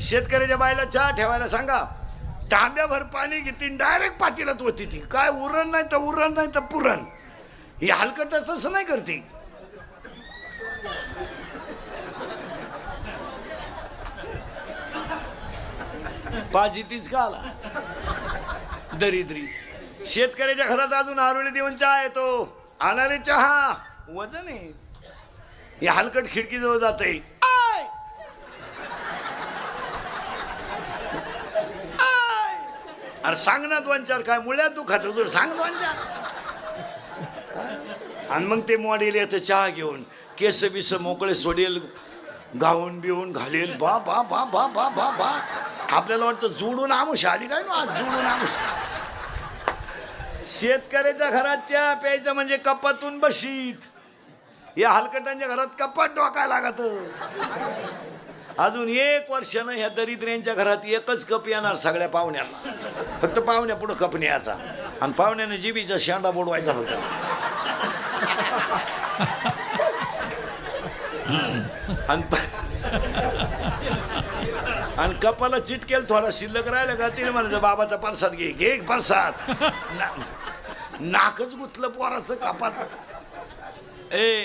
शेतकऱ्याच्या बायला चहा ठेवायला सांगा. तांब्याभर पाणी घेते डायरेक्ट पातीलात होती ती. काय उरण नाही तर उरण नाही तर पुरण. ही हलकट तसं नाही करते. पाजी तीच का आला? दरिद्री. शेतकऱ्याच्या घरात अजून आरोळी देऊन चहा येतो. आणारे चहा. वजन आहे. हे हलकट खिडकीजवळ जाते अरे सांग ना दोन चार काय मुळ्यात तू खातो तू सांग दोन चार आणि मग ते मॉडेल येतं चहा घेऊन. केस बिस मोकळे सोडेल गाऊन बिवून घालेल. बा बा बा बा बा बा बा. आपल्याला वाटतं जुडून आमुष आली काय ना आज? आमुष. शेतकऱ्याच्या घरात चहा प्यायचं म्हणजे कपातून बशीत. या हलकटांच्या घरात कपात डोकायला लागत. अजून एक वर्षानं ह्या दरिद्र्यांच्या घरात एकच कप येणार सगळ्या पाहुण्यांना. फक्त पाहुण्या पुढं कप न्यायचा. आणि पाहुण्यानं जिबीचा शेंडा बोडवायचा फक्त. आणि आणि कपाला चिटकेल थोडा शिल्लक राहिला का? तिने म्हणायचं बाबाचा परसाद घे घे परसाद. नाकच गुतलं पोराचं कपात. ए